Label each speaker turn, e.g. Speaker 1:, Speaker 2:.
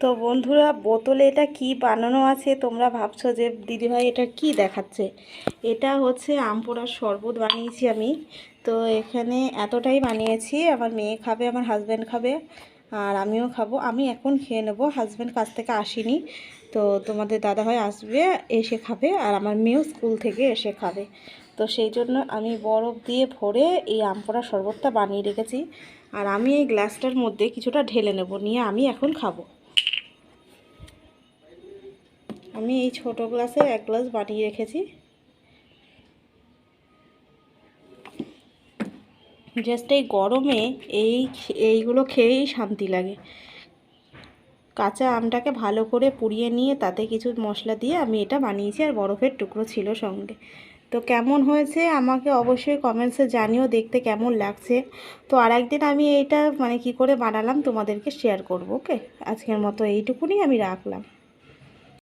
Speaker 1: তো বন্ধুরা, বোতলে এটা কি বানানো আছে তোমরা ভাবছ যে দিদিভাই এটা কি দেখাচ্ছে? এটা হচ্ছে আমপোড়ার শরবত বানিয়েছি আমি। তো এখানে এতটাই বানিয়েছি, আমার মেয়ে খাবে, আমার হাজব্যান্ড খাবে, আর আমিও খাব। আমি এখন খেয়ে নেব হাজব্যান্ড কাছ থেকে আসিনি। তো তোমাদের দাদাভাই আসবে, এসে খাবে, আর আমার মেয়েও স্কুল থেকে এসে খাবে। তো সেই জন্য আমি বরফ দিয়ে ভরে এই আমপোড়া শরবতটা বানিয়ে রেখেছি। আর আমি এই গ্লাসটার মধ্যে কিছুটা ঢেলে নেব, নিয়ে আমি এখন খাব। আমি এই ছোট গ্লাসে এক গ্লাস বানিয়ে রেখেছি। জাস্ট এই গরমে এই এইগুলো খেয়েই শান্তি লাগে। কাঁচা আমটাকে ভালো করে পুড়িয়ে নিয়ে তাতে কিছু মশলা দিয়ে আমি এটা বানিয়েছি আর বরফের টুকরো ছিল সঙ্গে। তো কেমন হয়েছে আমাকে অবশ্যই কমেন্টসে জানিও দেখতে কেমন লাগছে। তো আর একদিন আমি এইটা মানে কি করে বানালাম তোমাদেরকে শেয়ার করব ওকে আজকের মতো এইটুকুনি আমি রাখলাম।